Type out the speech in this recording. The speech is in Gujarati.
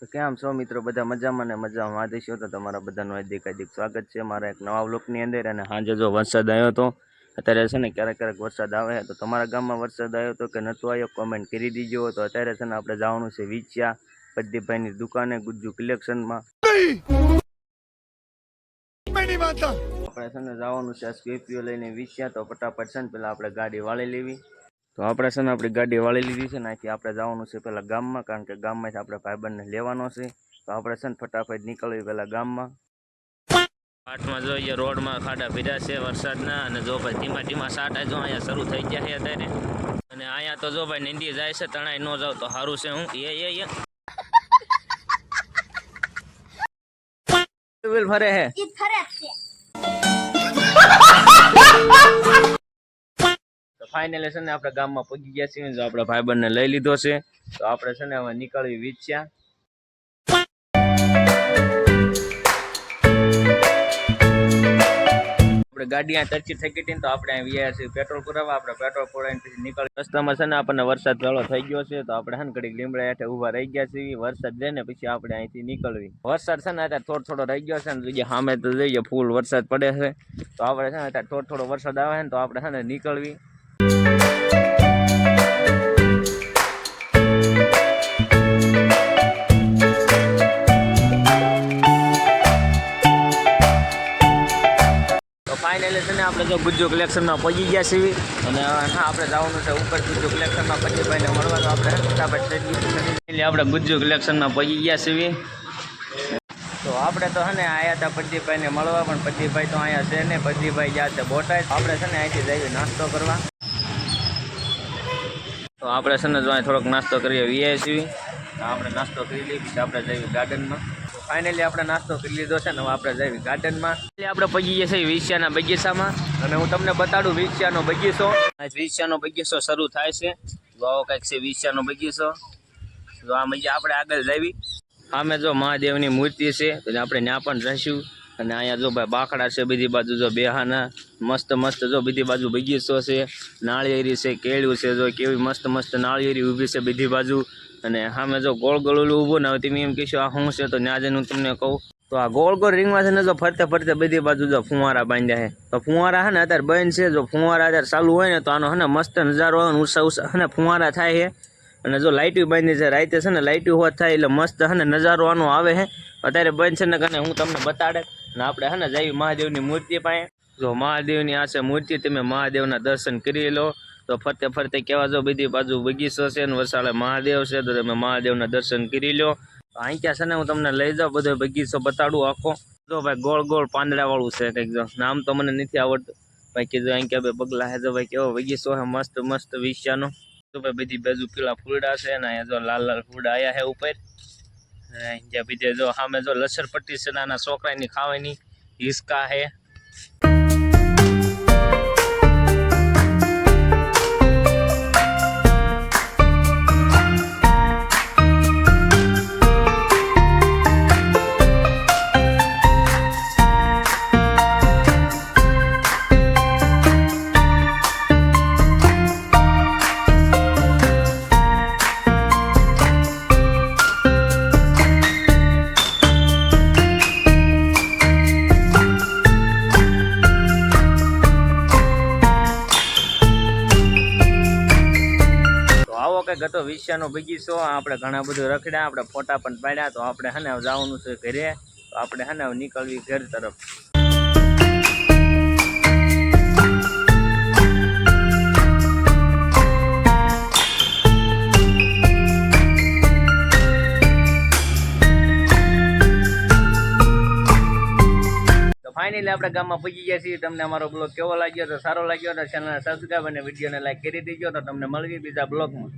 તો કેમ છો મિત્રો? બધા મજામાં ને મજામાં? આદેશો તો તમારા બધાનું હાર્દિક હાર્દિક સ્વાગત છે મારા એક નવા વ્લોગની અંદર. અને હાજર જો વરસાદ આવ્યો હતો અત્યારે છે ને ક્યારેક ક્યારેક વરસાદ આવે તો તમારા ગામમાં વરસાદ આવ્યો હતો કે નહોતો આવ્યો કોમેન્ટ કરી દીજો. તો અત્યારે છે ને આપણે જવાનું છે વિચિયા પ્રદીપભાઈની દુકાને ગુજ્જુ કલેક્શનમાં આપણે છે ને જવાનું છે સ્કોર્પિયો લઈને વિચિયા. તો ફટાફટ છે ને પહેલાં આપણે ગાડી વાળી લેવી. તો આપણે છે ને આપણી ગાડી વાળી લીધી છે ને અહીંથી આપણે જવાનું છે પેલા ગામમાં કારણ કે ગામમાંથી આપણે ભાઈબંધને લેવાનો છે. તો આપણે છે ને ફટાફટ નીકળવી પેલા ગામમાં. પાટમાં જોઈએ રોડમાં ખાડા પીડા છે વરસાદના અને જો ભાઈ ધીમા ધીમા સાટા જો અહીંયા શરૂ થઈ ગયા છે અત્યારે. અને અહીંયા તો જો ભાઈ નીંદી જાય છે તણાઈ ન જાવ તો સારું છે હું. એ એ એ. ફરે હે ફાઇનલી છે ને આપણે ગામમાં પગી ગયા છીએ, જો આપણા ભાઈબંધને લઈ લીધો છે, તો આપણે છે ને હવે નીકળવી વિચ્યા. આપણે ગાડી આ તરચી થઈ ગઈ તો આપણે અહીં વ્યા છીએ પેટ્રોલ પુરાવા, આપણે પેટ્રોલ પુરાવીને પછી રસ્તામાં છે ને આપણને વરસાદ વેળો થઈ ગયો છે, તો આપણે છે ને ઘડીક લીમડા હેઠે ઊભા રહી ગયા છીએ. વરસાદ જઈને પછી આપણે અહીંથી નીકળવી. વરસાદ છે ને અત્યારે થોડો થોડો રહી ગયો છે ને જોઈએ સામે તો જોઈએ, ફૂલ વરસાદ પડે છે. તો આપણે છે ને અત્યારે થોડો થોડો વરસાદ આવે ને તો આપણે છે ને નીકળવી. તો ફાઇનલી છે ને આપણે જો ગુજ્જુ કલેક્શનમાં પહોંચી ગયા છીએ. અને હા, આપણે જવાનું છે ઉપર ગુજ્જુ કલેક્શનમાં પછી ભાઈને મળવાનું આપણે ફટાફટ એટલે આપણે ગુજ્જુ કલેક્શનમાં પહોંચી ગયા છીએ. તો આપણે તો છે ને આયા હતા પ્રદીપભાઈને મળવા, પણ પ્રદીપભાઈ તો અહીંયા છે ને પ્રદીપભાઈ ગયા છે બોટાઈ આપણે છે ને અહીંથી જઈએ નાસ્તો કરવા. તો આપણે છે ને થોડોક નાસ્તો કરીએ, વીઆઈ છીએ તો આપણે નાસ્તો કરી લઈએ, પછી આપણે જઈએ ગાર્ડનમાં. ફાઇનલી આપણે નાસ્તો કરી લીધો છે ને આપણે જઈએ ગાર્ડનમાં. એટલે આપણે પગીએ છીએ વિછિયાના બગીચામાં. અને હું તમને બતાડું વિછિયાનો બગીચો. આજ વિછિયાનો બગીચો શરૂ થાય છે. જો આવો કંઈક છે વિછિયાનો બગીચો. જો આ મજા આપણે આગળ જવી સામે જો મહાદેવની મૂર્તિ છે, તો આપણે ત્યાં પણ રહીશું. અને અહીંયા જો ભાઈ બાકડા છે બીજી બાજુ, જો બેહાના મસ્ત મસ્ત જો બીજી બાજુ બગીચો છે, નાળિયેરી છે કેળું છે, જો કેવી મસ્ત મસ્ત નાળિયેરી ઊભી છે બીજી બાજુ. અને સામે જો ગોળ ગોળ ઓલું ઊભું ને હવે તમે એમ કહેશો આ શું છે તો ત્યાં જઈને હું તમને કહું. તો આ ગોળ ગોળ રિંગમાં છે ને જો ફરતે ફરતે બધી બાજુ જો ફુવારા બાંધ્યા છે. તો ફુવારા છે ને અત્યારે બંધ છે, જો ફુવારા અત્યારે ચાલુ હોય ને તો આનો છે ને મસ્ત નજારો હોય ને ઉષા ઉષા અને ફુવારા થાય છે. અને જો લાઇટું બાંધી છે, રાતે છે ને લાઇટું હોત થાય એટલે મસ્ત છે ને નજારો આનો આવે છે. અત્યારે બંધ છે ને કને હું તમને બતાડે. ને આપણે છે ને જઈ મહાદેવની મૂર્તિ પાસે. જો મહાદેવની આ છે મૂર્તિ, તમે મહાદેવના દર્શન કરી લો. તો ફરતે ફરતે કેવા જો બધી બાજુ બગીચો છે ને વરસાડે મહાદેવ છે, તો તમે મહાદેવના દર્શન કરી લો. અહીં ક્યાં છે ને હું તમને લઈ જાઉં, બધો બગીચો બતાડું આખો. જો ભાઈ ગોળ ગોળ પાંદડાવાળું છે કંઈક જો. નામ તો મને નથી આવડતું. ભાઈ કીધું અહીં કે ભાઈ પગલા હે જો ભાઈ, કેવો બગીચો હે, મસ્ત મસ્ત વિશ્યાનો તો ભાઈ બધી બાજુ પેલા ફૂલડા છે ને અહીંયા જો લાલ લાલ ફૂલડા આયા છે ઉપર. અહીંયા બીજે જો સામે જો લસર પટ્ટી છે નાના છોકરાની ખાવાની હિસકા છે કંઈક હતો વિશ્યાનો બગીચો, આપણે ઘણા બધું રખડ્યા, આપણે ફોટા પણ પાડ્યા, તો આપણે હે ને જવાનું છે ઘરે, તો આપણે હે ને નીકળવી ઘર તરફ. ફાઇનલી આપણે ગામમાં પહોંચી ગયા છીએ. તમને અમારો બ્લોગ કેવો લાગ્યો તો સારો લાગ્યો તો ચેનલને સબસ્ક્રાઈબ અને વિડીયોને લાઈક કરી દેજો તો તમને મળવી બીજા બ્લોગમાં.